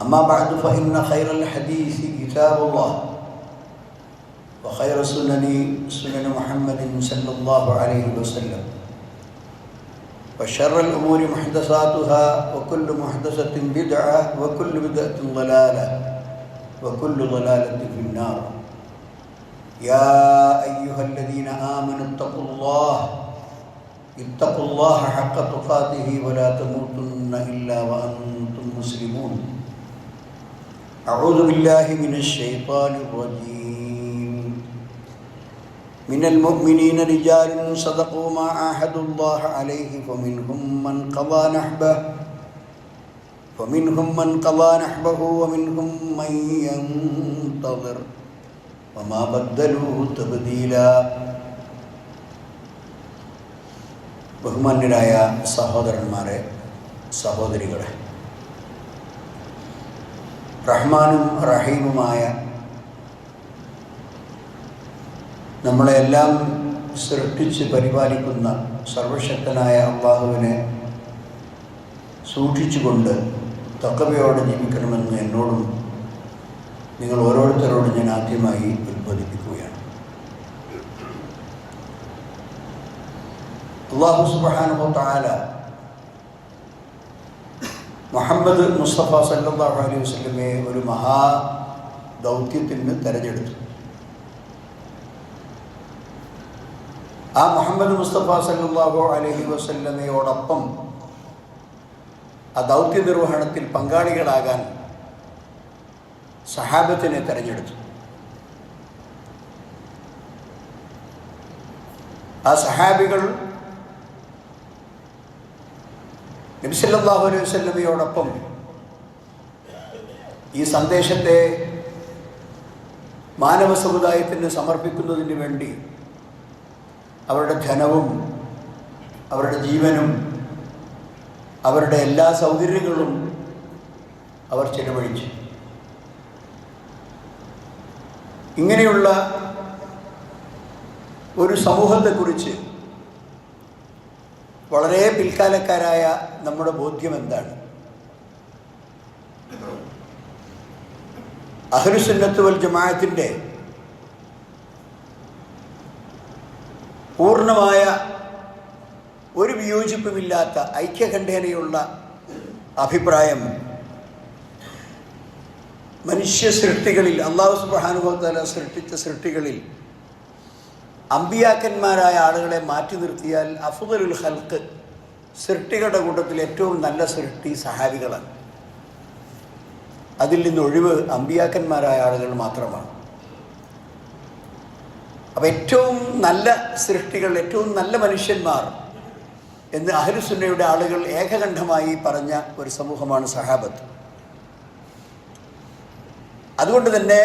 أما بعد فإن خير الحديث كتاب الله وخير السنن سنن محمد صلى الله عليه وسلم وشر الأمور محدثاتها وكل محدثة بدعة وكل بدعة ضلالة وكل ضلالة في النار. يا أيها الذين آمنوا اتقوا الله اتقوا الله حق تقاته ولا تموتن إلا وأنتم مسلمون. أعوذ بالله من الشيطان الرجيم من المؤمنين رجال صدقوا ما عاهدوا الله عليه فمنهم من قضى نحبه فمنهم من قضى نحبه ومنهم من ينتظر وما بدلوا تبديلا ബഹുമാന്യരായ സഹോദരന്മാരെ സഹോദരികളെ റഹ്മാനും റഹീമുമായ നമ്മളെല്ലാം സൃഷ്ടിച്ച് പരിപാലിക്കുന്ന സർവശക്തനായ അള്ളാഹുവിനെ സൂക്ഷിച്ചുകൊണ്ട് തക്കവയോടെ ജീവിക്കണമെന്ന് എന്നോടും നിങ്ങൾ ഓരോരുത്തരോടും ഞാൻ ആദ്യമായി ഉത്ബോധിപ്പിക്കുകയാണ്. അള്ളാഹു സുബാനുഭവ താല മുഹമ്മദ് മുസ്തഫ സല്ലാഹു അലൈഹി വസ്ലമെ ഒരു മഹാ ദൗത്യത്തിന് തെരഞ്ഞെടുത്തു. ആ മുഹമ്മദ് മുസ്തഫ സല്ലാഹു അലഹി വസല്ലമയോടൊപ്പം ആ ദൗത്യ നിർവഹണത്തിൽ പങ്കാളികളാകാൻ സഹാബത്തിനെ തെരഞ്ഞെടുത്തു. ആ സഹാബികൾ നബിസല്ലാഹു അലൈഹി വല്ലമയോടൊപ്പം ഈ സന്ദേശത്തെ മാനവ സമുദായത്തിന് സമർപ്പിക്കുന്നതിന് വേണ്ടി അവരുടെ ധനവും അവരുടെ ജീവനും അവരുടെ എല്ലാ സൗകര്യങ്ങളും അവർ ചെലവഴിച്ചു. ഇങ്ങനെയുള്ള ഒരു സമൂഹത്തെക്കുറിച്ച് വളരെ പിൽക്കാലക്കാരായ നമ്മുടെ ബോധ്യം എന്താണ്? അഹ്ലുസുന്നത്ത് വൽ ജമാഅത്തിന്റെ പൂർണമായ ഒരു വിയോജിപ്പുമില്ലാത്ത ഐക്യകണ്ഠേനയുള്ള അഭിപ്രായം മനുഷ്യ സൃഷ്ടികളിൽ അള്ളാഹു സുബാനുഭവത്താല സൃഷ്ടിച്ച സൃഷ്ടികളിൽ അമ്പിയാക്കന്മാരായ ആളുകളെ മാറ്റി നിർത്തിയാൽ അഫുദലുൽ ഹൽക്ക് സൃഷ്ടികളുടെ കൂട്ടത്തിൽ ഏറ്റവും നല്ല സൃഷ്ടി സഹാബികളാണ്. അതിൽ നിന്ന് ഒഴിവ് അമ്പിയാക്കന്മാരായ ആളുകൾ മാത്രമാണ്. അപ്പം ഏറ്റവും നല്ല സൃഷ്ടികൾ ഏറ്റവും നല്ല മനുഷ്യന്മാർ എന്ന് അഹലുസുന്നയുടെ ആളുകൾ ഏകകണ്ഠമായി പറഞ്ഞ ഒരു സമൂഹമാണ് സഹാബത്ത്. അതുകൊണ്ട് തന്നെ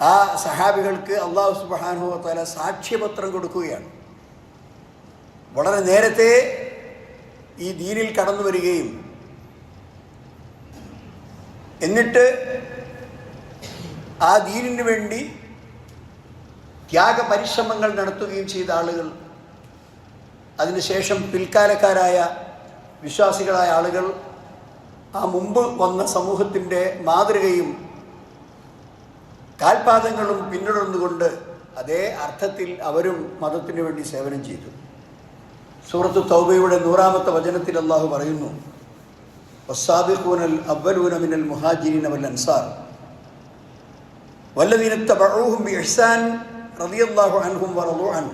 ആ സഹാബികൾക്ക് അള്ളാഹു സുബാനുഭവത്താല സാക്ഷ്യപത്രം കൊടുക്കുകയാണ്. വളരെ നേരത്തെ ഈ ദീനിൽ കടന്നു വരികയും എന്നിട്ട് ആ ദീനിന് വേണ്ടി ത്യാഗപരിശ്രമങ്ങൾ നടത്തുകയും ചെയ്ത ആളുകൾ അതിനുശേഷം പിൽക്കാലക്കാരായ വിശ്വാസികളായ ആളുകൾ ആ മുമ്പ് വന്ന സമൂഹത്തിന്റെ മാതൃകയും കാൽപാദങ്ങളും പിന്തുടർന്നുകൊണ്ട് അതേ അർത്ഥത്തിൽ അവരും മതത്തിന് വേണ്ടി സേവനം ചെയ്തു സൂറത്ത് തൗബയുടെ നൂറാമത്തെ വചനത്തിൽ അള്ളാഹു പറയുന്നു വസ്സാബിഖൂനൽ അവലൂന മിനൽ മുഹാജിരീന വൽ അൻസാർ والذين اتبعوهم بإحسان رضي الله عنهم ورضوا عنه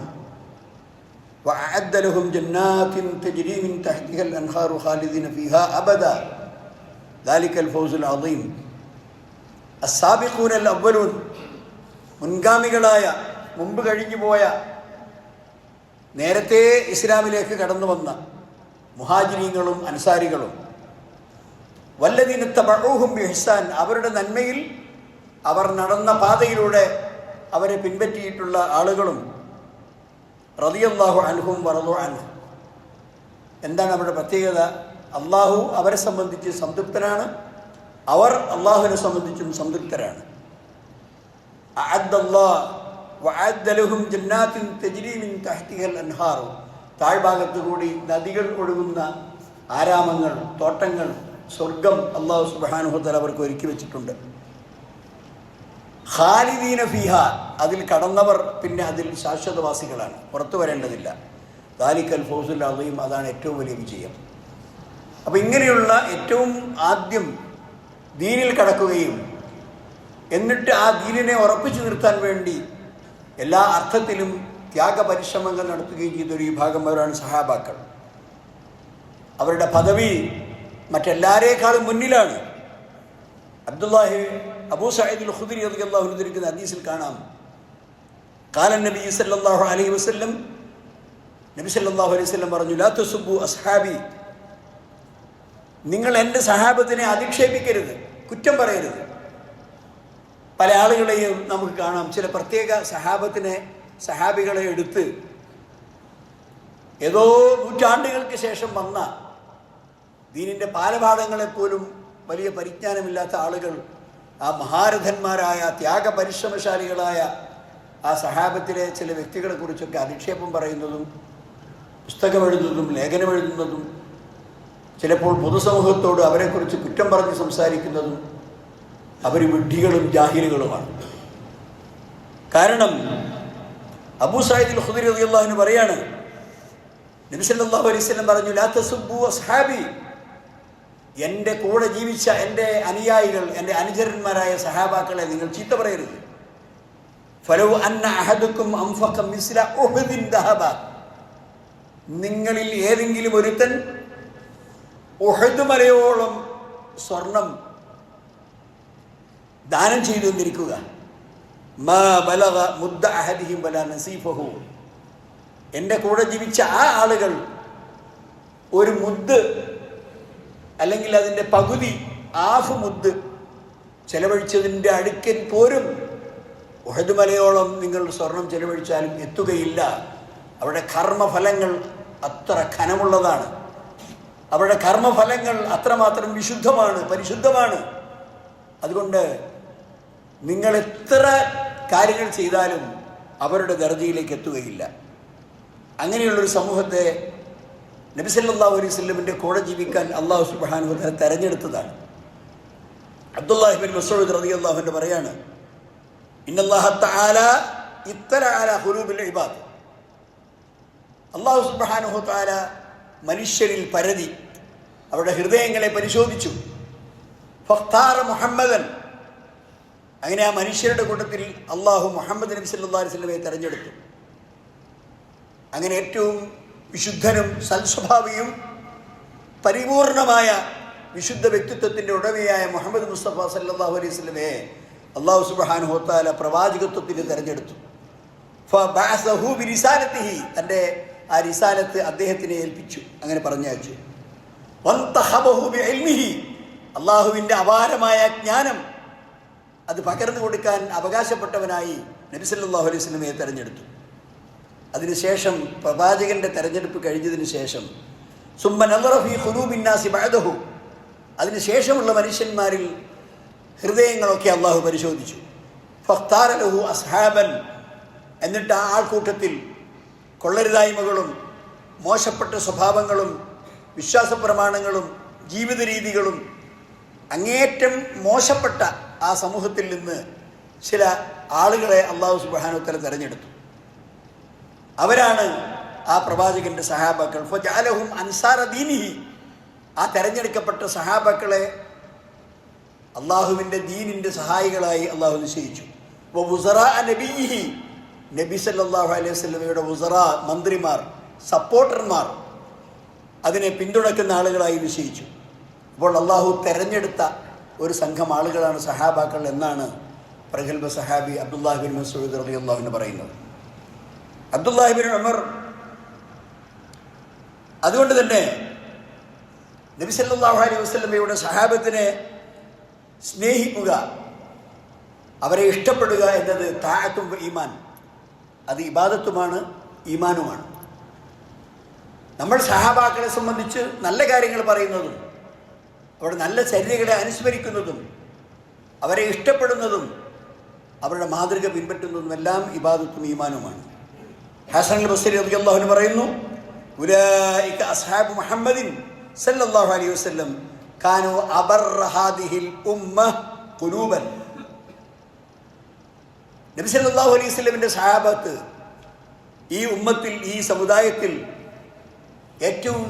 وأعد لهم جنات تجري من تحتها الأنهار خالدين فيها أبدا ذلك الفوز العظيم അസാബിക്കൂനൽ അവലൂൻ മുൻഗാമികളായ മുമ്പ് കഴിഞ്ഞു പോയ നേരത്തെ ഇസ്ലാമിലേക്ക് കടന്നു വന്ന മുഹാജിനീങ്ങളും അൻസാരികളും. വല്ലതിനത്ത ബഴൂഹും ബിഹ്സാൻ അവരുടെ നന്മയിൽ അവർ നടന്ന പാതയിലൂടെ അവരെ പിൻപറ്റിയിട്ടുള്ള ആളുകളും റതിയല്ലാഹു അൻഹും വറദു അനു എന്താണ് അവരുടെ പ്രത്യേകത? അള്ളാഹു അവരെ സംബന്ധിച്ച് സംതൃപ്തനാണ്. അവർ അള്ളാഹുവിനെ സംബന്ധിച്ചും സംതൃപ്തരാണ്. താഴ്ഭാഗത്തു കൂടി നദികൾ ഒഴുകുന്ന ആരാമങ്ങൾ തോട്ടങ്ങൾ സ്വർഗം അള്ളാഹു സുബാനുഹത്തൽ അവർക്ക് ഒരുക്കി വെച്ചിട്ടുണ്ട്. ഖാലിദീന ഫിഹ അതിൽ കടന്നവർ പിന്നെ അതിൽ ശാശ്വതവാസികളാണ്. പുറത്തു വരേണ്ടതില്ല. ദാലിക്കൽ ഫൗസുൽ അതാണ് ഏറ്റവും വലിയ വിജയം. അപ്പം ഇങ്ങനെയുള്ള ഏറ്റവും ആദ്യം ദീനിൽ കടക്കുകയും എന്നിട്ട് ആ ദീനിനെ ഉറപ്പിച്ചു നിർത്താൻ വേണ്ടി എല്ലാ അർത്ഥത്തിലും ത്യാഗപരിശ്രമങ്ങൾ നടത്തുകയും ചെയ്തൊരു വിഭാഗം സഹാബാക്കൾ. അവരുടെ പദവി മറ്റെല്ലാരേക്കാളും മുന്നിലാണ്. അബ്ദുല്ലാഹി അബൂ സയ്യിദുൽ ഖുദരി റളിയല്ലാഹു അൻഹു ധരിക്കുന്ന ഹദീസിൽ കാണാം. കാലൻ നബി സല്ലല്ലാഹു അലൈഹി വസല്ലം നബി സല്ലല്ലാഹു അലൈഹി വസല്ലം പറഞ്ഞു ലാ തുസുബു അസ്ഹാബി നിങ്ങൾ എന്റെ സഹാബത്തിനെ അധിക്ഷേപിക്കരുത് കുറ്റം പറയരുത്. പല ആളുകളെയും നമുക്ക് കാണാം. ചില പ്രത്യേക സഹാബത്തിനെ സഹാബികളെ എടുത്ത് ഏതോ നൂറ്റാണ്ടുകൾക്ക് ശേഷം വന്ന ദീനിന്റെ പാലപാഠങ്ങളെപ്പോലും വലിയ പരിജ്ഞാനമില്ലാത്ത ആളുകൾ ആ മഹാരഥന്മാരായ ത്യാഗപരിശ്രമശാലികളായ ആ സഹാബത്തിലെ ചില വ്യക്തികളെക്കുറിച്ചൊക്കെ അധിക്ഷേപം പറയുന്നതും പുസ്തകമെഴുതുന്നതും ലേഖനമെഴുതുന്നതും ചിലപ്പോൾ പൊതുസമൂഹത്തോട് അവരെക്കുറിച്ച് കുറ്റം പറഞ്ഞ് സംസാരിക്കുന്നതും അവർ വിഡ്ഢികളും ജാഹിലുകളുമാണ്. കാരണം അബൂ സാഹിദ് ഖുദരി റളിയല്ലാഹു പറയാണ് നബിസല്ലാഹു അലൈവല്ലം പറഞ്ഞു ലാ അസ്ഹാബി. എന്റെ കൂടെ ജീവിച്ച എന്റെ അനുയായികൾ എന്റെ അനുചരന്മാരായ സഹാബാക്കളെ നിങ്ങൾ ചീത്ത പറയരുത്. ഫലവു അന്ന അഹദുക്കും അംഫക്കം മിസ്ല ദഹബ. നിങ്ങളിൽ ഏതെങ്കിലും ഒരുത്തൻ ഉഹദ് മലയോളം സ്വർണം ദാനം ചെയ്തു നസീഫഹു. എന്റെ കൂടെ ജീവിച്ച ആ ആളുകൾ ഒരു മുദ് അല്ലെങ്കിൽ അതിന്റെ പകുതി ആഫ് മുദ് ചെലവഴിച്ചതിന്റെ അടുക്കൻ പോരും ഉഹദ് മലയോളം നിങ്ങൾ സ്വർണം ചെലവഴിച്ചാലും എത്തുകയില്ല. അവിടെ കർമ്മഫലങ്ങൾ അത്ര ഖനമുള്ളതാണ് അവരുടെ കർമ്മഫലങ്ങൾ അത്രമാത്രം വിശുദ്ധമാണ് പരിശുദ്ധമാണ്. അതുകൊണ്ട് നിങ്ങൾ എത്ര കാര്യങ്ങൾ ചെയ്താലും അവരുടെ ദർജയിലേക്ക് എത്തുകയില്ല. അങ്ങനെയുള്ളൊരു സമൂഹത്തെ നബിസല്ലാ അലൈഹി സ്വല്ലമിന്റെ കൂടെ ജീവിക്കാൻ അള്ളാഹു സുബാനു തെരഞ്ഞെടുത്തതാണ്. അബ്ദുല്ലാഹിബിൻ മസൂദ് റതി അള്ളാഹുവിന്റെ പറയാണ് ഇന്നല്ലാഹു സുബാനുഹു ഇത്തല മനുഷ്യരിൽ പരതി അവരുടെ ഹൃദയങ്ങളെ പരിശോധിച്ചു. ഫഖ്താറ മുഹമ്മദൻ. അങ്ങനെ ആ മനുഷ്യരുടെ കൂട്ടത്തിൽ അള്ളാഹു മുഹമ്മദ് നബി അലൈഹി വസല്ലമയെ തെരഞ്ഞെടുത്തു. അങ്ങനെ ഏറ്റവും വിശുദ്ധനും സൽസ്വഭാവിയും പരിപൂർണമായ വിശുദ്ധ വ്യക്തിത്വത്തിന്റെ ഉടമയായ മുഹമ്മദ് മുസ്തഫ സല്ലാഹു അലൈഹി സ്വലമയെ അള്ളാഹു സുബാൻ ഹോത്താല പ്രവാചകത്വത്തിന് തെരഞ്ഞെടുത്തു. തന്റെ ആ റിസാലത്ത് അദ്ദേഹത്തിനെ ഏൽപ്പിച്ചു. അങ്ങനെ പറഞ്ഞയച്ചു. അള്ളാഹുവിന്റെ അപാരമായ ജ്ഞാനം അത് പകർന്നു കൊടുക്കാൻ അവകാശപ്പെട്ടവനായി നബിസല്ലാഹു അലൈഹി സ്വലമയെ തെരഞ്ഞെടുത്തു. അതിനുശേഷം പ്രവാചകന്റെ തെരഞ്ഞെടുപ്പ് കഴിഞ്ഞതിന് ശേഷം സുമ്മനഫി ഖുലൂബിന്നാസി ബഅദഹു. അതിനുശേഷമുള്ള മനുഷ്യന്മാരിൽ ഹൃദയങ്ങളൊക്കെ അള്ളാഹു പരിശോധിച്ചു. ഫഖ്താറലഹു അസ്ഹാബൻ. എന്നിട്ട് ആ ആൾക്കൂട്ടത്തിൽ കൊള്ളരുതായ്മകളും മോശപ്പെട്ട സ്വഭാവങ്ങളും വിശ്വാസ പ്രമാണങ്ങളും ജീവിത രീതികളും അങ്ങേറ്റം മോശപ്പെട്ട ആ സമൂഹത്തിൽ നിന്ന് ചില ആളുകളെ അള്ളാഹു സുബാനുത്തല തിരഞ്ഞെടുത്തു. അവരാണ് ആ പ്രവാചകന്റെ സഹാബാക്കൾ. ഫജാലഹും അൻസാറദീനിഹി ആ തെരഞ്ഞെടുക്കപ്പെട്ട സഹാബാക്കളെ അള്ളാഹുവിന്റെ ദീനിന്റെ സഹായികളായി അള്ളാഹു നിശ്ചയിച്ചു. നബിയിഹി നബി സല്ലാഹു അലൈഹി സ്വലമയുടെ ഉസറ മന്ത്രിമാർ സപ്പോർട്ടർമാർ അതിനെ പിന്തുണയ്ക്കുന്ന ആളുകളായി നിശ്ചയിച്ചു അപ്പോൾ അള്ളാഹു തെരഞ്ഞെടുത്ത ഒരു സംഘം ആളുകളാണ് സഹാബാക്കൾ എന്നാണ് പ്രഗത്ഭ സഹാബി അബ്ദുല്ലാഹിബിൻ മസൂദ് റബി അള്ളാഹുവിന് പറയുന്നത്. അബ്ദുല്ലാഹിബിൻ ഉമർ അതുകൊണ്ട് തന്നെ നബി സല്ലാഹു അലൈഹി വസ്ലമയുടെ സഹാബത്തിനെ സ്നേഹിക്കുക അവരെ ഇഷ്ടപ്പെടുക എന്നത് താഴത്തും ഈമാൻ. അത് ഇബാദത്തുമാണ് ഈമാനുമാണ്. നമ്മൾ സഹാബാക്കളെ സംബന്ധിച്ച് നല്ല കാര്യങ്ങൾ പറയുന്നതും അവരുടെ നല്ല ചര്യകളെ അനുസ്മരിക്കുന്നതും അവരെ ഇഷ്ടപ്പെടുന്നതും അവരുടെ മാതൃക പിൻപറ്റുന്നതും എല്ലാം ഇബാദത്തും ഈമാനുമാണ്. ഹസൻ ബസരി റളിയല്ലാഹു പറയുന്നു ഉലൈക അസ്ഹാബ് മുഹമ്മദിൻ സല്ലല്ലാഹു അലൈഹി വസല്ലം കാനു അബർ ഉമ്മ ഖുലൂബൻ നബി സല്ലല്ലാഹു അലൈഹി സ്വലമിന്റെ സഹാബത്ത് ഈ ഉമ്മത്തിൽ ഈ സമുദായത്തിൽ ഏറ്റവും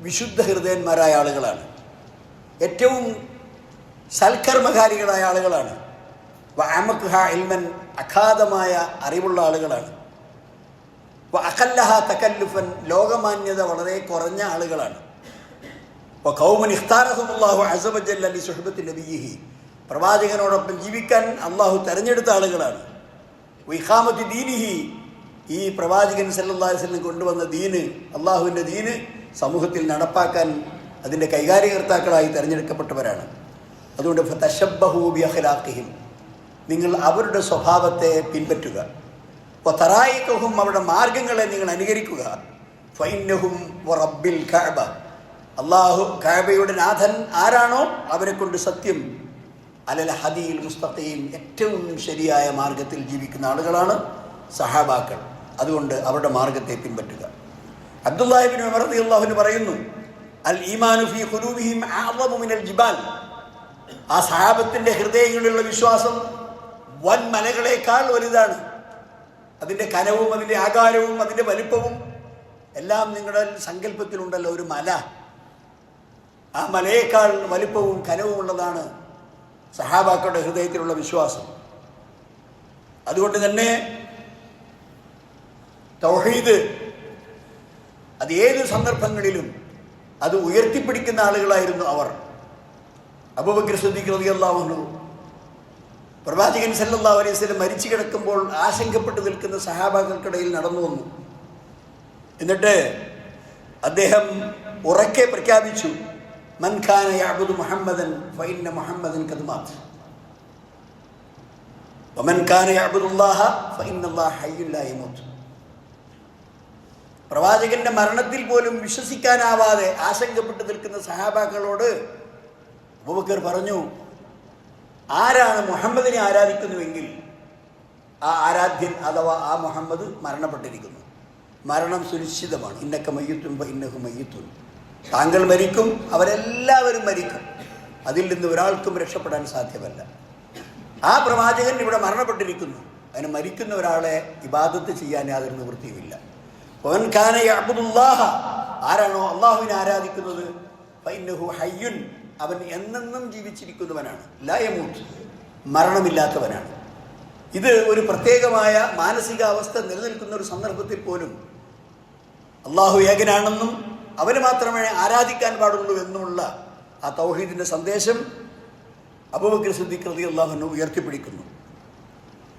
വിശുദ്ധ ഹൃദയന്മാരായ ആളുകളാണ്. ഏറ്റവും സൽക്കർമ്മകാരികളായ ആളുകളാണ്. വഅമഖ്ഹ ഇൽമൻ അഗാധമായ അറിവുള്ള ആളുകളാണ്. അഖല്ലഹ തക്കല്ലുഫൻ ലോകമാന്യത വളരെ കുറഞ്ഞ ആളുകളാണ്. പ്രവാചകനോടൊപ്പം ജീവിക്കാൻ അള്ളാഹു തെരഞ്ഞെടുത്ത ആളുകളാണ്. വിഹാമത്തി ദീനിഹി. ഈ പ്രവാചകൻ വസല്ലം കൊണ്ടുവന്ന ദീന് അള്ളാഹുവിന്റെ ദീന് സമൂഹത്തിൽ നടപ്പാക്കാൻ അതിന്റെ കൈകാര്യകർത്താക്കളായി തിരഞ്ഞെടുക്കപ്പെട്ടവരാണ്. അതുകൊണ്ട് തശബ്ബഹൂബി അഖലാഖിഹിം നിങ്ങൾ അവരുടെ സ്വഭാവത്തെ പിൻപറ്റുക. അപ്പോൾ തറായിക്കഹും അവരുടെ മാർഗങ്ങളെ നിങ്ങൾ അനുകരിക്കുക. ഫൈനഹും റബ്ബിൽ കഅബ. അള്ളാഹു കഅബയുടെ നാഥൻ ആരാണോ? അവരെ കൊണ്ട് സത്യം അലൽ ഹദിയിൽ മുസ്തഖീം ഏറ്റവും ശരിയായ മാർഗത്തിൽ ജീവിക്കുന്ന ആളുകളാണ് സഹാബാക്കൾ. അതുകൊണ്ട് അവരുടെ മാർഗത്തെ പിൻപറ്റുക. അബ്ദുല്ലാഹിബിൻ ഉമർ റളിയല്ലാഹു പറയുന്നു അൽ ഈമാനുഫി അഅളമു മിനൽ ജിബാൽ. ആ സഹാബത്തിന്റെ ഹൃദയങ്ങളിലുള്ള വിശ്വാസം വൻ മലകളേക്കാൾ വലുതാണ്. അതിന്റെ കനവും അതിന്റെ ആകാരവും അതിന്റെ വലിപ്പവും എല്ലാം നിങ്ങളുടെ സങ്കല്പത്തിലുണ്ടല്ലോ ഒരു മല. ആ മലയേക്കാൾ വലിപ്പവും കനവും ഉള്ളതാണ് സഹാബാക്കളുടെ ഹൃദയത്തിലുള്ള വിശ്വാസം. അതുകൊണ്ട് തന്നെ തൗഹീദ് അത് ഏത് സന്ദർഭങ്ങളിലും അത് ഉയർത്തിപ്പിടിക്കുന്ന ആളുകളായിരുന്നു അവർ. അബൂബക്കർ അൻഹു പ്രവാചകൻ സല്ലാ അലൈഹി വസല്ലം മരിച്ചു കിടക്കുമ്പോൾ ആശങ്കപ്പെട്ട് നിൽക്കുന്ന സഹാബാക്കൾക്കിടയിൽ നടന്നു വന്നു. എന്നിട്ട് അദ്ദേഹം ഉറക്കെ പ്രഖ്യാപിച്ചു മൻ ഖാന യഅബുദു മുഹമ്മദൻ ഫഇന്ന മുഹമ്മദൻ ومن كان يعبد الله فإن الله حي لا يموت പ്രവാചകന്റെ മരണത്തിൽ പോലും വിശ്വസിക്കാനാവാതെ ആശങ്കപ്പെട്ട് നിൽക്കുന്ന സഹാബാക്കളോട് അബൂബക്കർ പറഞ്ഞു ആരാണ് മുഹമ്മദിനെ ആരാധിക്കുന്നുവെങ്കിൽ ആ ആരാധ്യൻ അഥവാ ആ മുഹമ്മദ് മരണപ്പെട്ടിരിക്കുന്നു. മരണം സുനിശ്ചിതമാണ്. ഇന്നക്ക മയ്യത്തും ഇന്നഹു മയ്യത്തും താങ്കൾ മരിക്കും അവരെല്ലാവരും മരിക്കും. അതിൽ നിന്ന് ഒരാൾക്കും രക്ഷപ്പെടാൻ സാധ്യമല്ല. ആ പ്രവാചകൻ ഇവിടെ മരണപ്പെട്ടിരിക്കുന്നു. അതിന് മരിക്കുന്ന ഒരാളെ ഇബാദത്ത് ചെയ്യാൻ യാതൊരു നിവൃത്തിയുമില്ല. ഖാന ആരാണോ അള്ളാഹുവിനെ ആരാധിക്കുന്നത്? ഹയ്യുൻ അവൻ എന്നെന്നും ജീവിച്ചിരിക്കുന്നവനാണ്. ലയമൂത്ത് മരണമില്ലാത്തവനാണ്. ഇത് ഒരു പ്രത്യേകമായ മാനസികാവസ്ഥ നിലനിൽക്കുന്ന ഒരു സന്ദർഭത്തിൽ പോലും അള്ളാഹു ഏകനാണെന്നും അവന് മാത്രമേ ആരാധിക്കാൻ പാടുള്ളൂ എന്നുള്ള ആ തൗഹീദിന്റെ സന്ദേശം അബൂബക്കർ സിദ്ദീഖ് റതി അള്ളാഹുനു ഉയർത്തിപ്പിടിക്കുന്നു.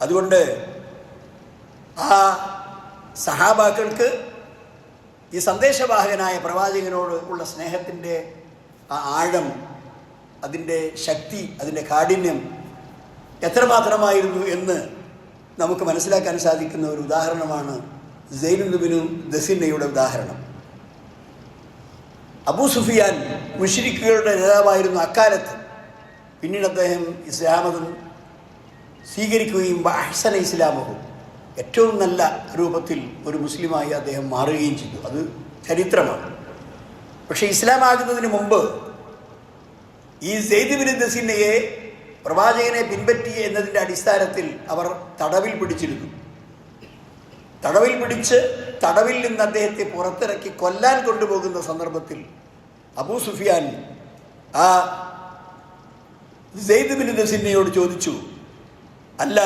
അതുകൊണ്ട് ആ സഹാബാക്കൾക്ക് ഈ സന്ദേശവാഹകനായ പ്രവാചകനോട് ഉള്ള സ്നേഹത്തിന്റെ ആ ആഴം അതിന്റെ ശക്തി അതിന്റെ കാഠിന്യം എത്രമാത്രമായിരുന്നു എന്ന് നമുക്ക് മനസ്സിലാക്കാൻ സാധിക്കുന്ന ഒരു ഉദാഹരണമാണ് ജൈനുബിനു ദസിന്നയുടെ ഉദാഹരണം. അബൂ സുഫിയാൻ മുഷിരിക്കുകളുടെ നേതാവായിരുന്നു അക്കാലത്ത്. പിന്നീട് അദ്ദേഹം ഇസ്ലാമതം സ്വീകരിക്കുകയും അഹ്സന ഇസ്ലാമവും ഏറ്റവും നല്ല രൂപത്തിൽ ഒരു മുസ്ലിമായി അദ്ദേഹം മാറുകയും ചെയ്തു. അത് ചരിത്രമാണ്. പക്ഷേ ഇസ്ലാമാകുന്നതിന് മുമ്പ് ഈ സെയ്ദ് ദസീനയെ പ്രവാചകനെ പിൻപറ്റി എന്നതിന്റെ അടിസ്ഥാനത്തിൽ അവർ തടവിൽ പിടിച്ചിരുന്നു. തടവിൽ പിടിച്ച് തടവിൽ നിന്ന് അദ്ദേഹത്തെ പുറത്തിറക്കി കൊല്ലാൻ കൊണ്ടുപോകുന്ന സന്ദർഭത്തിൽ അബൂ സുഫിയാൻ ആ സെയ്ദ് ബിൻ നസിന്നയോട് ചോദിച്ചു അല്ല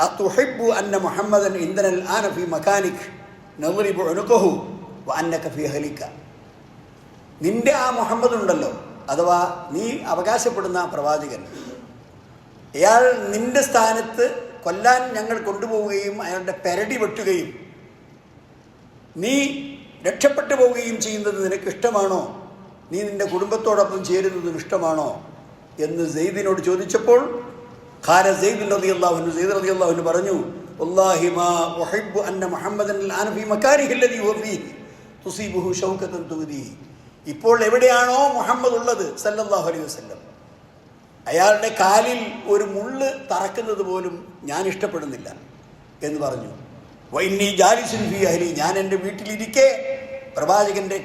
അത്തുഹിബു അന്ന മുഹമ്മദൻ ഇന്ധനൽ ആന ഫി മക്കാനിക് നവറിബു ഉനുക്കഹു വ അന്നക ഫി ഹലിക്ക നിന്റെ ആ മുഹമ്മദ് ഉണ്ടല്ലോ അഥവാ നീ അവകാശപ്പെടുന്ന ആ പ്രവാചകൻ. അയാൾ നിന്റെ സ്ഥാനത്ത് കൊല്ലാൻ ഞങ്ങൾ കൊണ്ടുപോവുകയും അയാളുടെ പെരടി വെട്ടുകയും. നീ രക്ഷപ്പെട്ടു പോവുകയും ചെയ്യുന്നത് നിനക്ക് ഇഷ്ടമാണോ? നീ നിന്റെ കുടുംബത്തോടൊപ്പം ചേരുന്നതും ഇഷ്ടമാണോ? എന്ന് സെയ്ദിനോട് ചോദിച്ചപ്പോൾ ഖാര സെയ്ദിൻ റതി അള്ളാഹുനു സെയ്ദ് റതി അള്ളാഹുനു പറഞ്ഞു "വല്ലാഹി ഉഹിബ്ബു അന്ന മുഹമ്മദൻ അൽആന ഫീ മക്കാനിഹി അല്ലദീ ഹുവ ഫീഹി തുസീബുഹു ഇപ്പോൾ എവിടെയാണോ മുഹമ്മദ് ഉള്ളത് സല്ലാഹു അലൈഹി വസല്ലം. അയാളുടെ കാലിൽ ഒരു മുള്ള് തറക്കുന്നത് പോലും ഞാൻ ഇഷ്ടപ്പെടുന്നില്ല എന്ന് പറഞ്ഞു. വൈനി ജാലിസിൻ ഫി അഹലി ഞാൻ എന്റെ വീട്ടിലിരിക്കെ പ്രവാചകന്റെ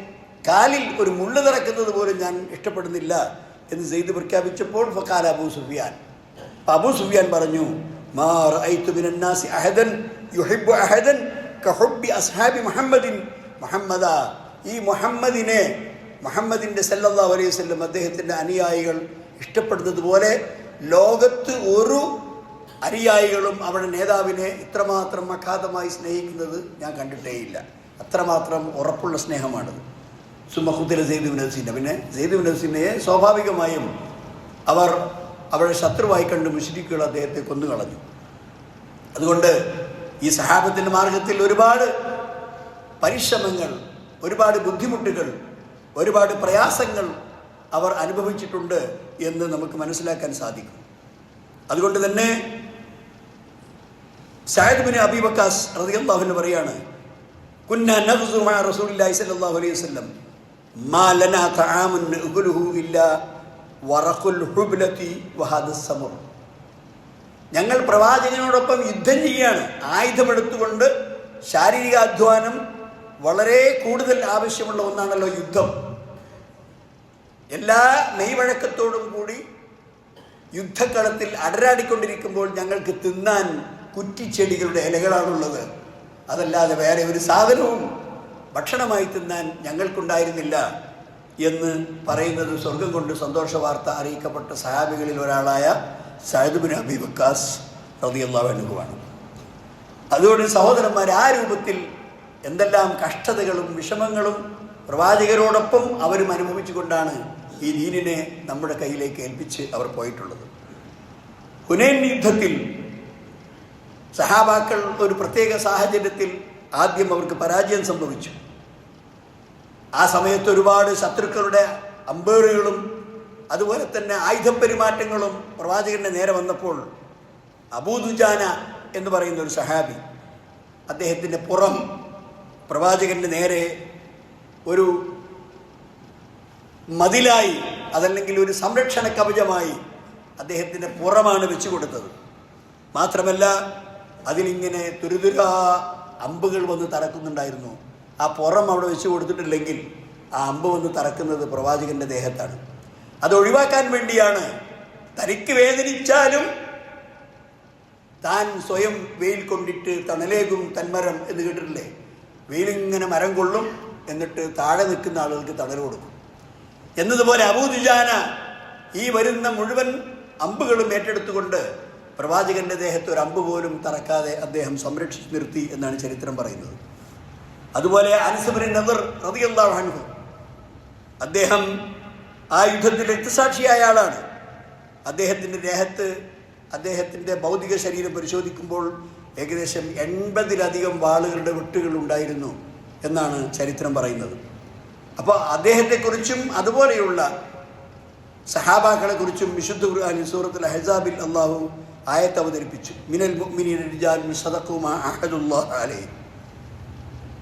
കാലിൽ ഒരു മുള്ള് തറക്കുന്നത് പോലും ഞാൻ ഇഷ്ടപ്പെടുന്നില്ല എന്ന് സെയ്ദ് പ്രഖ്യാപിച്ചപ്പോൾ ഫക്കാൽ അബൂ സുഫിയാൻ. അബു അബൂ സുഫിയാൻ പറഞ്ഞു അഹദൻ അഹദൻ അസ്ഹാബി മുഹമ്മദ ഈ മുഹമ്മദിനെ മുഹമ്മദിന്റെ സല്ലാ അലൈഹി അദ്ദേഹത്തിന്റെ അനുയായികൾ ഇഷ്ടപ്പെടുന്നത് പോലെ ലോകത്ത് ഒരു അനുയായികളും അവരുടെ നേതാവിനെ ഇത്രമാത്രം അഗാധമായി സ്നേഹിക്കുന്നത് ഞാൻ കണ്ടിട്ടേയില്ല. അത്രമാത്രം ഉറപ്പുള്ള സ്നേഹമാണത്. സുമഹുദ്ദിലെ സെയ്ദ് നസീന പിന്നെ സെയ്ദ് നസീനയെ സ്വാഭാവികമായും അവർ അവരുടെ ശത്രുവായി കണ്ട് മുഷിരിക്കുകൾ അദ്ദേഹത്തെ കൊന്നുകളഞ്ഞു. അതുകൊണ്ട് ഈ സഹാബത്തിന്റെ മാർഗത്തിൽ ഒരുപാട് പരിശ്രമങ്ങൾ ഒരുപാട് ബുദ്ധിമുട്ടുകൾ ഒരുപാട് പ്രയാസങ്ങൾ അവർ അനുഭവിച്ചിട്ടുണ്ട് എന്ന് നമുക്ക് മനസ്സിലാക്കാൻ സാധിക്കും. അതുകൊണ്ട് തന്നെ സായദ് ബിൻ അബി വക്കാസ് റളിയല്ലാഹു പറയാണ് കുന്ന മഅ റസൂലുള്ളാഹി അലൈഹി വസല്ലം മാ ലനാ ഇല്ലാ വറഖുൽ ഹുബ്ലത്തി വഹാദസ് സമർ. ഞങ്ങൾ പ്രവാചകനോടൊപ്പം യുദ്ധം ചെയ്യാണ് ആയുധമെടുത്തുകൊണ്ട് ശാരീരിക അധ്വാനം വളരെ കൂടുതൽ ആവശ്യമുള്ള ഒന്നാണല്ലോ യുദ്ധം. എല്ലാ നെയ്വഴക്കത്തോടും കൂടി യുദ്ധക്കളത്തിൽ അടരാടിക്കൊണ്ടിരിക്കുമ്പോൾ ഞങ്ങൾക്ക് തിന്നാൻ കുറ്റിച്ചെടികളുടെ ഇലകളാണുള്ളത്. അതല്ലാതെ വേറെ ഒരു സാധനവും ഭക്ഷണമായി തിന്നാൻ ഞങ്ങൾക്കുണ്ടായിരുന്നില്ല എന്ന് പറയുന്നത് സ്വർഗം കൊണ്ട് സന്തോഷ വാർത്ത അറിയിക്കപ്പെട്ട സഹാബികളിൽ ഒരാളായ സഹദുബിൻ ബിൻ അബി വക്കാസ് റതിയല്ലാവനുമാണ് അതുകൊണ്ട് സഹോദരന്മാർ ആ രൂപത്തിൽ എന്തെല്ലാം കഷ്ടതകളും വിഷമങ്ങളും പ്രവാചകരോടൊപ്പം അവരും അനുഭവിച്ചുകൊണ്ടാണ് ഈ ദീനിനെ നമ്മുടെ കയ്യിലേക്ക് ഏൽപ്പിച്ച് അവർ പോയിട്ടുള്ളത്. ഹുനൈൻ യുദ്ധത്തിൽ സഹാബാക്കൾ ഒരു പ്രത്യേക സാഹചര്യത്തിൽ ആദ്യം അവർക്ക് പരാജയം സംഭവിച്ചു. ആ സമയത്ത് ഒരുപാട് ശത്രുക്കളുടെ അമ്പേറുകളും അതുപോലെ തന്നെ ആയുധപ്പെരുമാറ്റങ്ങളും പ്രവാചകന്റെ നേരെ വന്നപ്പോൾ അബൂദുജാന എന്ന് പറയുന്ന ഒരു സഹാബി അദ്ദേഹത്തിന്റെ പുറം പ്രവാചകന്റെ നേരെ ഒരു മതിലായി അതല്ലെങ്കിൽ ഒരു സംരക്ഷണ കവചമായി അദ്ദേഹത്തിന്റെ പുറമാണ് വെച്ചു കൊടുത്തത്. മാത്രമല്ല അതിലിങ്ങനെ തുരുതുരാ അമ്പുകൾ വന്ന് തറക്കുന്നുണ്ടായിരുന്നു. ആ പുറം അവിടെ വെച്ച് കൊടുത്തിട്ടില്ലെങ്കിൽ ആ അമ്പ് വന്ന് തറക്കുന്നത് പ്രവാചകന്റെ ദേഹത്താണ്. അത് ഒഴിവാക്കാൻ വേണ്ടിയാണ്. തനിക്ക് വേദനിച്ചാലും താൻ സ്വയം വെയിൽ കൊണ്ടിട്ട് തണലേകും തന്മരം എന്ന് കേട്ടിട്ടില്ലേ? വെയിലിങ്ങനെ മരം കൊള്ളും എന്നിട്ട് താഴെ നിൽക്കുന്ന ആളുകൾക്ക് തണൽ കൊടുക്കും. എന്നതുപോലെ അബൂദുജാന ഈ വരുന്ന മുഴുവൻ അമ്പുകളും ഏറ്റെടുത്തുകൊണ്ട് പ്രവാചകന്റെ ദേഹത്ത് ഒരു അമ്പ് പോലും തറക്കാതെ അദ്ദേഹം സംരക്ഷിച്ചു നിർത്തി എന്നാണ് ചരിത്രം പറയുന്നത്. അതുപോലെ അനുസമരൻ നദർ റതിയല്ലാഹു അദ്ദേഹം ആ യുദ്ധത്തിൽ രക്തസാക്ഷിയായ ആളാണ്. അദ്ദേഹത്തിന്റെ ദേഹത്ത് അദ്ദേഹത്തിന്റെ ഭൗതിക ശരീരം പരിശോധിക്കുമ്പോൾ ഏകദേശം എൺപതിലധികം വാളുകളുടെ വെട്ടുകൾ ഉണ്ടായിരുന്നു എന്നാണ് ചരിത്രം പറയുന്നത്. അപ്പോൾ അദ്ദേഹത്തെക്കുറിച്ചും അതുപോലെയുള്ള സഹാബാക്കളെ കുറിച്ചും വിശുദ്ധ ഖുർആാനിൽ സൂറത്തുൽ ഹെസാബിൽ അള്ളാഹു ആയത്ത് അവതരിപ്പിച്ചു. മിനൽ മുഅ്മിനീന റിജാലുൻ സദഖു മാ അഹദുല്ലാഹ് അലൈഹി.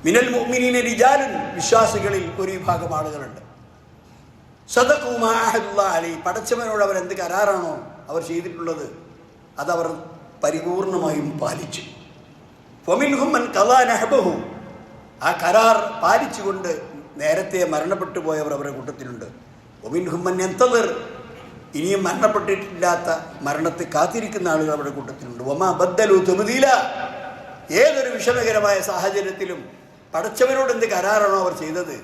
മിനൽ മുഅ്മിനീന റിജാലുൻ വിശ്വാസികളിൽ ഒരു വിഭാഗം ആളുകളുണ്ട്. സദഖു മാ അഹദുല്ലാഹ് അലൈഹി. പടച്ചവനോട് അവർ എന്ത് കരാറാണോ അവർ ചെയ്തിട്ടുള്ളത് അതവർ പരിപൂർണമായും പാലിച്ചു. ഫമിൻഹും മൻ ഖദാ നഹബഹു. ആ കരാർ പാലിച്ചുകൊണ്ട് നേരത്തെ മരണപ്പെട്ടു പോയവർ അവരുടെ കൂട്ടത്തിലുണ്ട്. ഒമിൻ ഹുമ്മൻ എന്തതിർ ഇനിയും മരണപ്പെട്ടിട്ടില്ലാത്ത മരണത്തെ കാത്തിരിക്കുന്ന ആളുകൾ അവരുടെ കൂട്ടത്തിലുണ്ട്. ഒമാ ബദ്ദലു തെമുതീല ഏതൊരു വിഷമകരമായ സാഹചര്യത്തിലും പടച്ചവനോട് എന്ത് കരാറാണോ അവർ ചെയ്തത്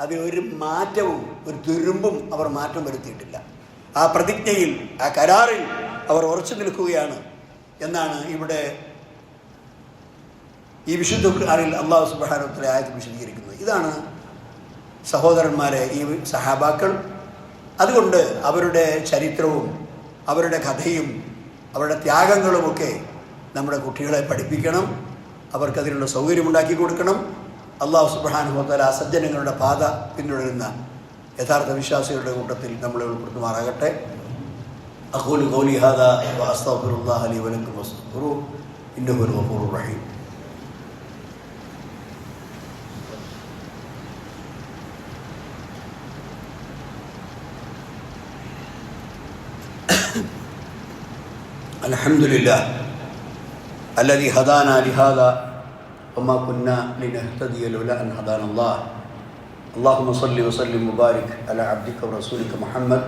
അതിൽ ഒരു മാറ്റവും ഒരു തുരുമ്പും അവർ മാറ്റം വരുത്തിയിട്ടില്ല. ആ പ്രതിജ്ഞയിൽ ആ കരാറിൽ അവർ ഉറച്ചു നിൽക്കുകയാണ് എന്നാണ് ഇവിടെ ഈ വിശുദ്ധ ഖുർആനിൽ അള്ളാഹു സുബ്ഹാനഹു ആയത് വിശദീകരിക്കുന്നത്. ഇതാണ് സഹോദരന്മാരെ ഈ സഹാബാക്കൾ അതുകൊണ്ട് അവരുടെ ചരിത്രവും അവരുടെ കഥയും അവരുടെ ത്യാഗങ്ങളുമൊക്കെ നമ്മുടെ കുട്ടികളെ പഠിപ്പിക്കണം. അവർക്കതിനുള്ള സൗകര്യമുണ്ടാക്കി കൊടുക്കണം. അള്ളാഹു ആ സജ്ജനങ്ങളുടെ പാത പിന്തുടരുന്ന യഥാർത്ഥ വിശ്വാസികളുടെ കൂട്ടത്തിൽ നമ്മളെ ഉൾപ്പെടുത്തുമാറാകട്ടെ. അഖൂലു ഖൗലി ഹാദാ വഅസ്തഗ്ഫിറുല്ലാഹ ലി വലക്കും വസ്തു ഇന്നഹു ഹുവൽ ഗഫൂറുർ റഹീം. الحمد لله الذي هدانا لهذا وما كنا لنهتدي لولا ان هدانا الله اللهم صل وسلم وبارك على عبدك ورسولك محمد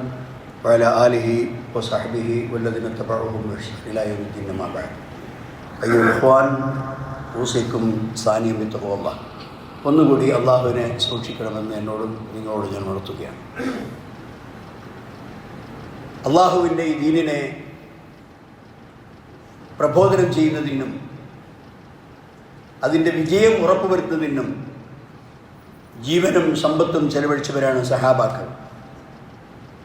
وعلى اله وصحبه والذين اتبعوهم باحسان الى يوم الدين ما بعد ايها الاخوان اوصيكم ثانيا بتقوى الله ഒന്നുകൂടി അള്ളാഹുവിനെ സൂക്ഷിക്കണമെന്ന് എന്നോടും നിങ്ങളോട് ഞാൻ ഉണർത്തുകയാണ് അള്ളാഹുവിൻ്റെ ഈ ദീനിനെ പ്രബോധനം ചെയ്യുന്നതിനും അതിന്റെ വിജയം ഉറപ്പുവരുത്തുന്നതിനും ജീവനും സമ്പത്തും ചെലവഴിച്ചവരാണ് സഹാബാക്കൾ.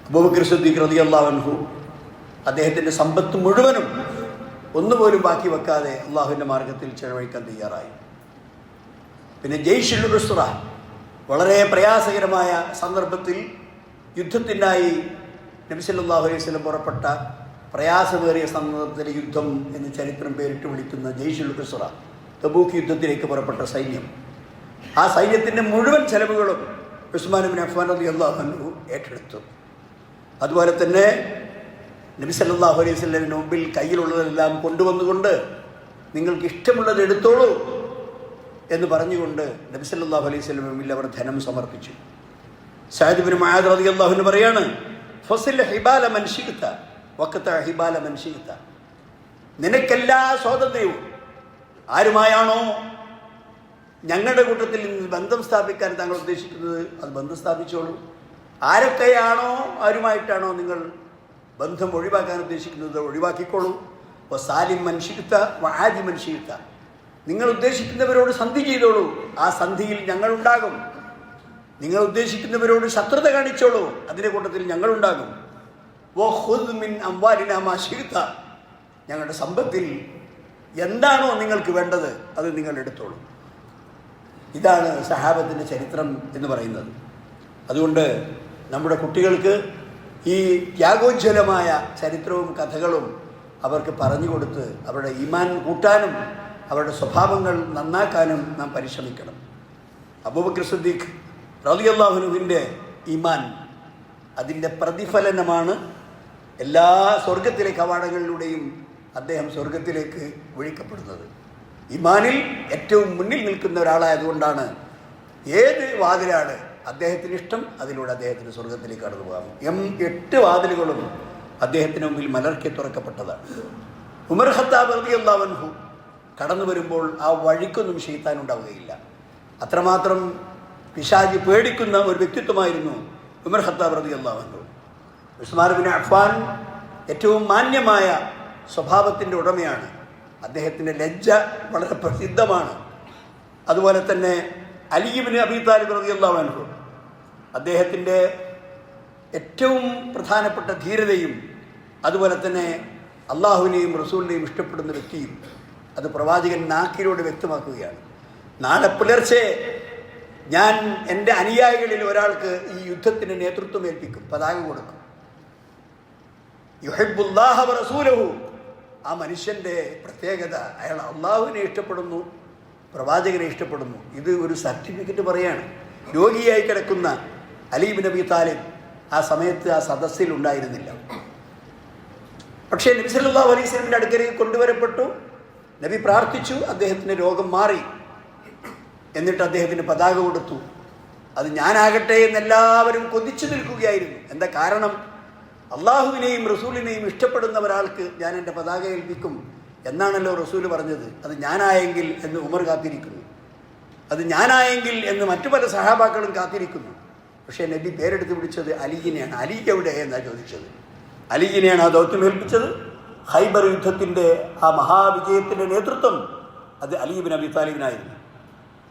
അബൂബക്കർ സിദ്ദീഖ് റതി അദ്ദേഹത്തിന്റെ സമ്പത്ത് മുഴുവനും ഒന്നുപോലും ബാക്കി വെക്കാതെ അള്ളാഹുവിന്റെ മാർഗത്തിൽ ചെലവഴിക്കാൻ തയ്യാറായി. പിന്നെ ജയ്ഷുൽ ഉസ്ര വളരെ പ്രയാസകരമായ സന്ദർഭത്തിൽ യുദ്ധത്തിനായി നബി സല്ലല്ലാഹു അലൈഹി പുറപ്പെട്ട പ്രയാസമേറിയ സന്ദർഭത്തിലെ യുദ്ധം എന്ന് ചരിത്രം പേരിട്ട് വിളിക്കുന്ന ജയ്ഷുൽ ഖുസ്ര തബൂക്ക് യുദ്ധത്തിലേക്ക് പുറപ്പെട്ട സൈന്യം. ആ സൈന്യത്തിന്റെ മുഴുവൻ ചെലവുകളും ഉസ്മാൻ ബിൻ അഫ്ഫാൻ റളിയല്ലാഹു അൻഹു ഏറ്റെടുത്തു. അതുപോലെ തന്നെ നബി സല്ലാഹു അലൈഹി വസല്ലമിന് മുമ്പിൽ കയ്യിലുള്ളതെല്ലാം കൊണ്ടുവന്നുകൊണ്ട് നിങ്ങൾക്ക് ഇഷ്ടമുള്ളത് എടുത്തോളൂ എന്ന് പറഞ്ഞുകൊണ്ട് നബി സല്ലാഹു അലൈഹി വസല്ലം മുമ്പിൽ അവർ ധനം സമർപ്പിച്ചു. ബിൻ മുആദ് റളിയല്ലാഹു അൻഹു പറയാണ് ഫസിൽ ഹിബാല മൻ ശിഅത അഹിബാല മനുഷ്യത്ത നിനക്കെല്ലാ സ്വാതന്ത്ര്യവും ആരുമായാണോ ഞങ്ങളുടെ കൂട്ടത്തിൽ ബന്ധം സ്ഥാപിക്കാൻ താങ്കൾ ഉദ്ദേശിക്കുന്നത് അത് ബന്ധം സ്ഥാപിച്ചോളൂ. ആരൊക്കെയാണോ ആരുമായിട്ടാണോ നിങ്ങൾ ബന്ധം ഒഴിവാക്കാൻ ഉദ്ദേശിക്കുന്നത് ഒഴിവാക്കിക്കോളൂ. അപ്പോൾ സാലിം മനുഷ്യത്ത ആദി മനുഷ്യത്ത നിങ്ങൾ ഉദ്ദേശിക്കുന്നവരോട് സന്ധി ചെയ്തോളൂ. ആ സന്ധിയിൽ ഞങ്ങളുണ്ടാകും. നിങ്ങൾ ഉദ്ദേശിക്കുന്നവരോട് ശത്രുത കാണിച്ചോളൂ. അതിന്റെ കൂട്ടത്തിൽ ഞങ്ങളുണ്ടാകും. ഞങ്ങളുടെ സമ്പത്തിൽ എന്താണോ നിങ്ങൾക്ക് വേണ്ടത് അത് നിങ്ങൾ എടുത്തോളൂ. ഇതാണ് സഹാബത്തിന്റെ ചരിത്രം എന്ന് പറയുന്നത്. അതുകൊണ്ട് നമ്മുടെ കുട്ടികൾക്ക് ഈ ത്യാഗോജ്വലമായ ചരിത്രവും കഥകളും അവർക്ക് പറഞ്ഞു കൊടുത്ത് അവരുടെ ഈമാൻ കൂട്ടാനും അവരുടെ സ്വഭാവങ്ങൾ നന്നാക്കാനും നാം പരിശ്രമിക്കണം. അബൂബക്കർ സിദ്ദീഖ് റളിയല്ലാഹുനുവിന്റെ ഈമാൻ അതിന്റെ പ്രതിഫലനമാണ് എല്ലാ സ്വർഗത്തിലെ കവാടങ്ങളിലൂടെയും അദ്ദേഹം സ്വർഗത്തിലേക്ക് വിളിക്കപ്പെടുന്നത് ഇമാനിൽ ഏറ്റവും മുന്നിൽ നിൽക്കുന്ന ഒരാളായതുകൊണ്ടാണ് ഏത് വാതിലാണ് അദ്ദേഹത്തിന് ഇഷ്ടം അതിലൂടെ അദ്ദേഹത്തിന് സ്വർഗത്തിലേക്ക് കടന്നു പോകാം. എം എട്ട് വാതിലുകളും അദ്ദേഹത്തിന് മുമ്പിൽ മലർക്കെ തുറക്കപ്പെട്ടതാണ്. ഉമർ ഖത്താബ് അള്ളാവൻഹു കടന്നു വരുമ്പോൾ ആ വഴിക്കൊന്നും ഷെയ്ത്താൻ ഉണ്ടാവുകയില്ല. അത്രമാത്രം പിശാജി പേടിക്കുന്ന ഒരു വ്യക്തിത്വമായിരുന്നു ഉമർ ഖത്താബ് റളിയല്ലാഹു ഉസ്മാൻ ബിൻ അഫ്ഫാൻ ഏറ്റവും മാന്യമായ സ്വഭാവത്തിന്റെ ഉടമയാണ്. അദ്ദേഹത്തിന്റെ ലജ്ജ വളരെ പ്രസിദ്ധമാണ്. അതുപോലെ തന്നെ അലിബിന് അബി താലിബ് അദ്ദേഹത്തിന്റെ ഏറ്റവും പ്രധാനപ്പെട്ട ധീരതയും അതുപോലെ തന്നെ അള്ളാഹുവിനെയും റസൂലിനെയും ഇഷ്ടപ്പെടുന്ന വ്യക്തിയും അത് പ്രവാചകൻ നാക്കിലൂടെ വ്യക്തമാക്കുകയാണ്. നാളെ പുലർച്ചെ ഞാൻ എന്റെ അനുയായികളിൽ ഒരാൾക്ക് ഈ യുദ്ധത്തിന് നേതൃത്വം ഏൽപ്പിക്കും പതാക കൊടുക്കും. യുഹബുല്ലാഹ ആ മനുഷ്യന്റെ പ്രത്യേകത അയാൾ അള്ളാഹുവിനെ ഇഷ്ടപ്പെടുന്നു പ്രവാചകനെ ഇഷ്ടപ്പെടുന്നു. ഇത് ഒരു സർട്ടിഫിക്കറ്റ് പറയാണ്. രോഗിയായി കിടക്കുന്ന അലീബ് നബി താലിബ് ആ സമയത്ത് ആ സദസ്സിൽ ഉണ്ടായിരുന്നില്ല. പക്ഷേ നബി സല്ലാ അലൈഹി സ്വലമിന്റെ അടുക്കലേക്ക് കൊണ്ടുവരപ്പെട്ടു. നബി പ്രാർത്ഥിച്ചു അദ്ദേഹത്തിന്റെ രോഗം മാറി. എന്നിട്ട് അദ്ദേഹത്തിന് പതാക കൊടുത്തു. അത് ഞാനാകട്ടെ എന്നെല്ലാവരും കൊതിച്ചു നിൽക്കുകയായിരുന്നു. എന്താ കാരണം? അള്ളാഹുവിനെയും റസൂലിനെയും ഇഷ്ടപ്പെടുന്ന ഒരാൾക്ക് ഞാൻ എന്റെ പതാക ഏൽപ്പിക്കും എന്നാണല്ലോ റസൂൽ പറഞ്ഞത്. അത് ഞാനായെങ്കിൽ എന്ന് ഉമർ കാത്തിരിക്കുന്നു. അത് ഞാനായെങ്കിൽ എന്ന് മറ്റു പല സഹാബാക്കളും കാത്തിരിക്കുന്നു. പക്ഷേ നബി പേരെടുത്ത് വിളിച്ചത് അലിജിനെയാണ് അലി എവിടെ എന്നാണ് ചോദിച്ചത്. അലിജിനെയാണ് ആ ദൗത്യം ഏൽപ്പിച്ചത്. ഹൈബർ യുദ്ധത്തിന്റെ ആ മഹാവിജയത്തിന്റെ നേതൃത്വം അത് അലീബിൻ അബി താലിബിനായിരുന്നു.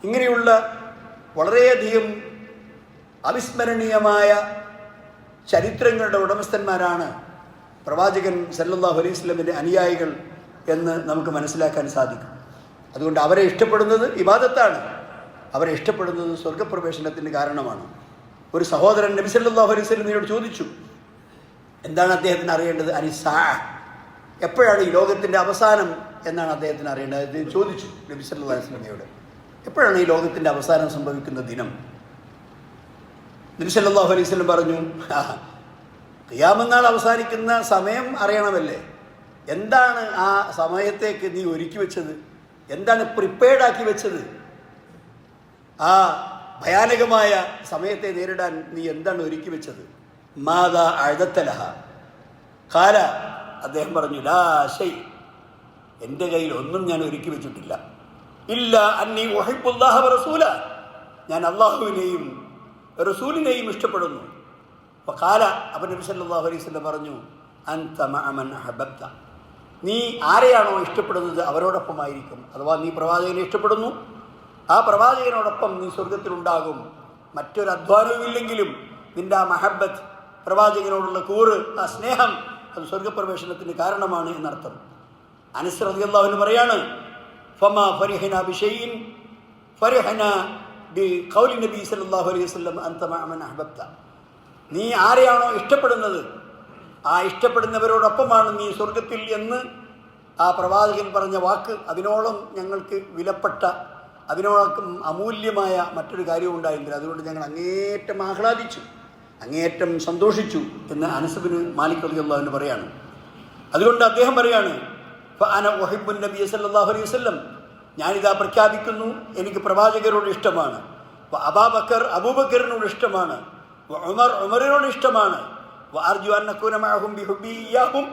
ഇങ്ങനെയുള്ള വളരെയധികം അവിസ്മരണീയമായ ചരിത്രങ്ങളുടെ ഉടമസ്ഥന്മാരാണ് പ്രവാചകൻ സല്ലാഹു അലൈഹി സ്വലമിന്റെ അനുയായികൾ എന്ന് നമുക്ക് മനസ്സിലാക്കാൻ സാധിക്കും. അതുകൊണ്ട് അവരെ ഇഷ്ടപ്പെടുന്നത് ഇബാദത്താണ്. അവരെ ഇഷ്ടപ്പെടുന്നത് സ്വർഗപ്രവേശനത്തിന് കാരണമാണ്. ഒരു സഹോദരൻ നബി സല്ലാഹു അലൈഹി വസല്ലമയോട് ചോദിച്ചു എന്താണ് അദ്ദേഹത്തിന് അറിയേണ്ടത്? അനിസാ എപ്പോഴാണ് ഈ ലോകത്തിന്റെ അവസാനം? എന്നാണ് അദ്ദേഹത്തിന് അറിയേണ്ടത്. ചോദിച്ചു നബി സല്ലല്ലാഹു അലൈഹി വസല്ലമയോട് എപ്പോഴാണ് ഈ ലോകത്തിന്റെ അവസാനം സംഭവിക്കുന്ന ദിനം? നബി സല്ലല്ലാഹു അലൈഹി വസല്ലം പറഞ്ഞു "ആ, ഖിയാമന്നാൾ അവസാനിക്കുന്ന സമയം അറിയണമല്ലേ? എന്താണ് ആ സമയത്തേക്ക് നീ ഒരുക്കി വെച്ചത്? എന്താണ് പ്രിപ്പയർഡ് ആക്കി വെച്ചത്? ആ ഭയാനകമായ സമയത്തെ നേരിടാൻ നീ എന്താണ് ഒരുക്കി വെച്ചത്? മാതാ അഴുതത്തലഹ കാല അദ്ദേഹം പറഞ്ഞു ലാശൈ എന്റെ കയ്യിൽ ഒന്നും ഞാൻ ഒരുക്കി വെച്ചിട്ടില്ല. ഇല്ല അന്നീ റസൂല. ഞാൻ അള്ളാഹുവിനെയും റസൂലിനെയും ഇഷ്ടപ്പെടുന്നു. അപ്പോൾ കാല അപ്പൻ നബി സല്ലല്ലാഹു അലൈഹി വസല്ലം പറഞ്ഞു അൻത മഅമൻ നീ ആരെയാണോ ഇഷ്ടപ്പെടുന്നത് അവരോടൊപ്പമായിരിക്കും. അഥവാ നീ പ്രവാചകനെ ഇഷ്ടപ്പെടുന്നു ആ പ്രവാചകനോടൊപ്പം നീ സ്വർഗത്തിലുണ്ടാകും മറ്റൊരു അധ്വാനവുമില്ലെങ്കിലും നിന്റെ ആ മഹബത്ത് പ്രവാചകനോടുള്ള കൂറ് ആ സ്നേഹം അത് സ്വർഗപ്രവേശനത്തിന് കാരണമാണ് എന്നർത്ഥം. അനുസൃതി അള്ളാഹുവിന് പറയാണ് ഫമ ഫരിഹന ഫരിഹന ബി ഖൗലി നബി സല്ലല്ലാഹു അലൈഹി മഅമൻ അഹ്ബബ്ത. നീ ആരെയാണോ ഇഷ്ടപ്പെടുന്നത്? ആ ഇഷ്ടപ്പെടുന്നവരോടൊപ്പമാണ് നീ സ്വർഗത്തിൽ എന്ന് ആ പ്രവാചകൻ പറഞ്ഞ വാക്ക് അതിനോളം ഞങ്ങൾക്ക് വിലപ്പെട്ട അതിനോളം അമൂല്യമായ മറ്റൊരു കാര്യവും ഉണ്ടായിരുന്നില്ല അതുകൊണ്ട് ഞങ്ങൾ അങ്ങേയറ്റം ആഹ്ലാദിച്ചു അങ്ങേയറ്റം സന്തോഷിച്ചു എന്ന് അനസബിന് മാലിക് അലി അള്ളാഹുവിന് പറയാണ്. അതുകൊണ്ട് അദ്ദേഹം പറയാണ് അന ഒഹിബുൻ നബി സല്ലല്ലാഹു അലൈഹി വസല്ലം ഞാനിതാ പ്രഖ്യാപിക്കുന്നു എനിക്ക് പ്രവാചകരോട് ഇഷ്ടമാണ്. അബാബക്കർ അബൂബക്കറിനോട് ഇഷ്ടമാണ്. ഉമർ ഉമറിനോട് ഇഷ്ടമാണ്. വ അർജു അന്നക്കൂന മഅഹും ബിഹുബ്ബി ഇയ്യാഹും.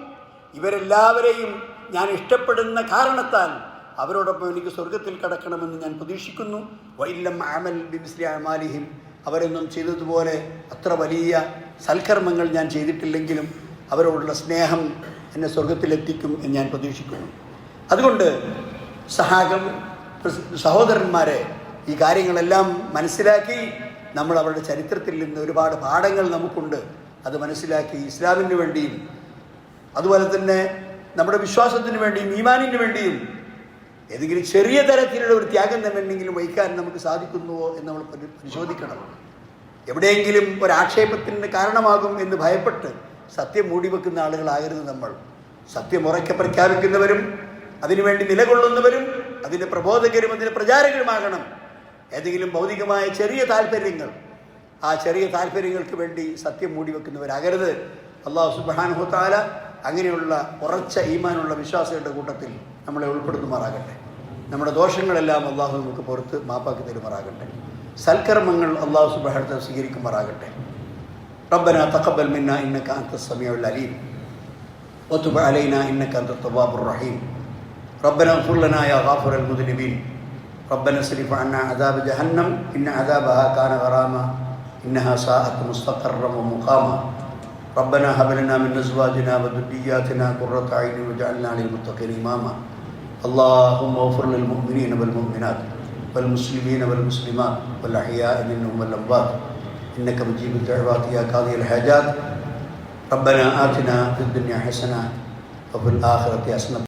ഇവരെല്ലാവരെയും ഞാൻ ഇഷ്ടപ്പെടുന്ന കാരണത്താൽ അവരോടൊപ്പം എനിക്ക് സ്വർഗത്തിൽ കടക്കണമെന്ന് ഞാൻ പ്രതീക്ഷിക്കുന്നു. വൈല്ലം അമൽ ബിമിസ്ലി അമാലിഹിം അവരൊന്നും ചെയ്തതുപോലെ അത്ര വലിയ സൽക്കർമ്മങ്ങൾ ഞാൻ ചെയ്തിട്ടില്ലെങ്കിലും അവരോടുള്ള സ്നേഹം എന്നെ സ്വർഗത്തിലെത്തിക്കും എന്ന് ഞാൻ പ്രതീക്ഷിക്കുന്നു. അതുകൊണ്ട് സഹാകം സഹോദരന്മാരെ ഈ കാര്യങ്ങളെല്ലാം മനസ്സിലാക്കി നമ്മൾ അവരുടെ ചരിത്രത്തിൽ നിന്ന് ഒരുപാട് പാഠങ്ങൾ നമുക്കുണ്ട്. അത് മനസ്സിലാക്കി ഇസ്ലാമിന് വേണ്ടിയും അതുപോലെ തന്നെ നമ്മുടെ വിശ്വാസത്തിന് വേണ്ടിയും ഈമാനിന് വേണ്ടിയും ഏതെങ്കിലും ചെറിയ തരത്തിലുള്ള ഒരു ത്യാഗം തന്നെ എന്തെങ്കിലും വഹിക്കാൻ നമുക്ക് സാധിക്കുന്നുവോ എന്ന് നമ്മൾ പരിശോധിക്കണം. എവിടെയെങ്കിലും ഒരാക്ഷേപത്തിന് കാരണമാകും എന്ന് ഭയപ്പെട്ട് സത്യം മൂടിവെക്കുന്ന ആളുകളായിരുന്നു നമ്മൾ. സത്യം ഉറക്കെ പ്രഖ്യാപിക്കുന്നവരും അതിനുവേണ്ടി നിലകൊള്ളുന്നവരും അതിൻ്റെ പ്രബോധകരും അതിൻ്റെ പ്രചാരകരുമാകണം ഏതെങ്കിലും ഭൗതികമായ ചെറിയ താല്പര്യങ്ങൾ ആ ചെറിയ താല്പര്യങ്ങൾക്ക് വേണ്ടി സത്യം മൂടിവെക്കുന്നവരാകരുത് അള്ളാഹു സുബാനുഹത്താല അങ്ങനെയുള്ള ഉറച്ച ഈമാനുള്ള വിശ്വാസികളുടെ കൂട്ടത്തിൽ നമ്മളെ ഉൾപ്പെടുത്തുമാറാകട്ടെ നമ്മുടെ ദോഷങ്ങളെല്ലാം അള്ളാഹു നമുക്ക് പുറത്ത് മാപ്പാക്കി തരുമാറാകട്ടെ സൽക്കർമ്മങ്ങൾ അള്ളാഹു സുബാനത്തെ സ്വീകരിക്കുമാറാകട്ടെ ربنا تقبل منا إنك أنت السميع العليم وتب علينا إنك أنت التواب الرحيم ربنا اغفر لنا يا غافر المذنبين. ربنا اصرف عنا عذاب جهنم. إن عذابها كان غراما. إنها ساءت مستقرا ومقاما. ربنا هب لنا من أزواجنا وذرياتنا قرة أعين واجعلنا للمتقين إماما. اللهم اغفر للمؤمنين والمؤمنات والمسلمين والمسلمات والأحياء منهم والأموات. إنك مجيب الدعوات يا قاضي الحاجات. ربنا آتنا في الدنيا حسنة وفي الآخرة حسنة.